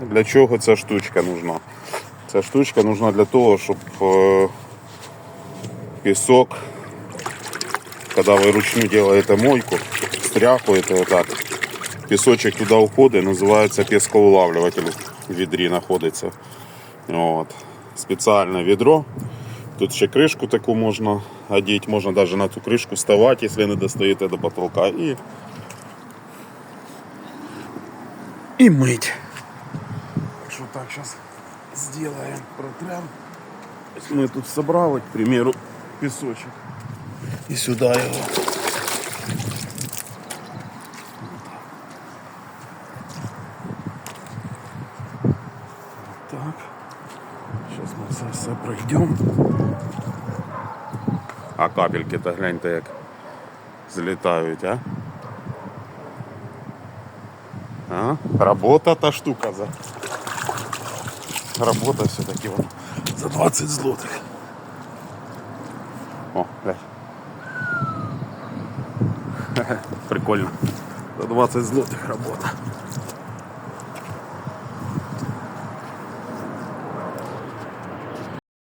Для чого ця штучка нужна? Ця штучка нужна для того, щоб е, пісок, коли ви ручну робите мойку, стряхуєте отак, пісочок туди уходить, називається піскоулавлюватель в відрі знаходиться. От. Спеціальне відро. Тут ще кришку таку можна одіти, можна навіть на цю кришку ставати, якщо не достаєте до потолка. І, і мить. Так що так зараз зробимо, протрем. Ось Ми тут собрали, к примеру, пісочок. І сюди його. Так. Сейчас мы це все пройдемо. А капельки-то гляньте як злітають, а? А? Работа та штука за. Работа все-таки вон. За 20 злотих. О, глянь. Прикольно. За 20 злотих робота.